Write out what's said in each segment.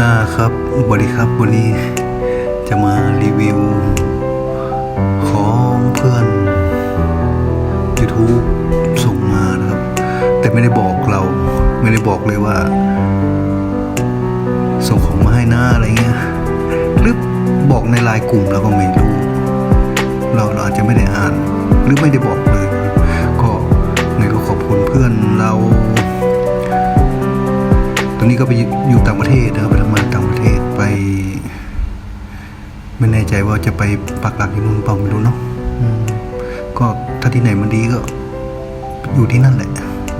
อ่าครับสวัสดีครับวันนี้จะมารีวิว ของเพื่อน YouTube ส่งมานะครับ แต่ไม่ได้บอกเรา ไม่ได้บอกเลยว่า ส่งของมาให้หน้าอะไรเงี้ยหรือบอกในไลน์กลุ่มเราก็ไม่รู้เราเราอาจจะไม่ได้อ่าน หรือไม่ได้บอกเลย ก็ไงก็ขอบคุณเพื่อนเรา ตอนนี้ก็ไปอยู่ต่างประเทศนะครับไปทำงานต่างประเทศไป ไม่แน่ใจว่าจะไปปักหลักอยู่นู่นเปล่าไม่รู้เนาะก็ถ้าที่ไหนมันดีก็อยู่ที่นั่นแหละ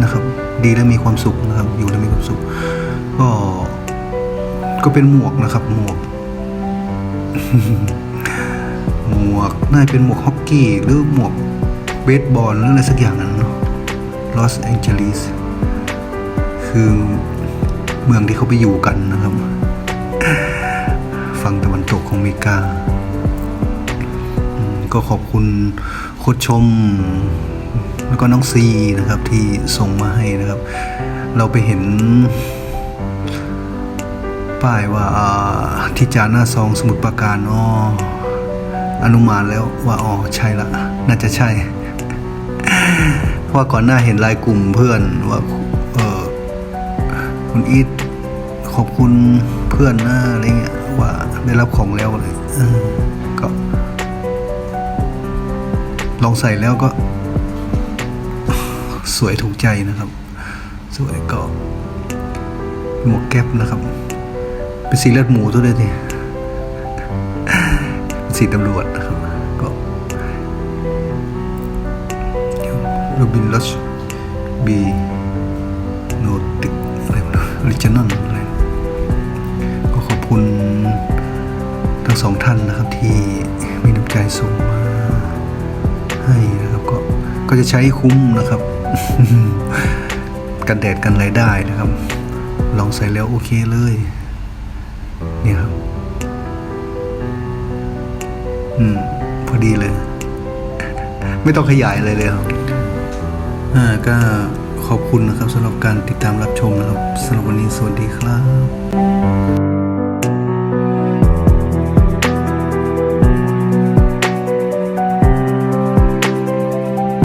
นะครับ ดีและมีความสุขนะครับ อยู่แล้วมีความสุข ก็ ก็เป็นหมวกนะครับ หมวก หมวกน่าจะเป็นหมวกฮอกกี้ หรือหมวกเบสบอลหรืออะไรสักอย่างนั้นเนาะลอสแองเจลิสคือ เมืองที่เขาไปอยู่กันนะครับ ฝั่งตะวันตกของอเมริกา ก็ขอบคุณโคชชม แล้วก็น้องซีนะครับที่ส่งมาให้นะครับ เราไปเห็น ป้ายว่าที่จานหน้าซองสมุดประการอ๋ออนุมานแล้วว่าอ๋อใช่ละ น่าจะใช่ เพราะว่าก่อนหน้าเห็นไลายกลุ่มเพื่อนว่า คุณอีทขอบคุณเพื่อนนะอะไรเงี้ยว่าได้รับของแล้วเลยก็ ลองใส่แล้วก็ สวยถูกใจนะครับ สวยก็หมวกแก๊ปนะครับ เป็นสีเลือดหมูตัวเดียวทีเป็นสีตำรวจนะครับก็โรบินลัชบีโนติก ออริจินอลอะไรก็ขอบคุณทั้งสองท่านนะครับที่มีน้ำใจส่งมาให้นะครับก็ก็จะใช้คุ้มนะครับ กันแดดกันอะไรได้นะครับ ลองใส่แล้วโอเคเลยเนี่ยครับ อืม พอดีเลย ไม่ต้องขยายอะไรเลยครับ อ่าก็ ขอบคุณนะครับสำหรับการติดตามรับชมนะครับสำหรับวันนี้สวัสดีครับ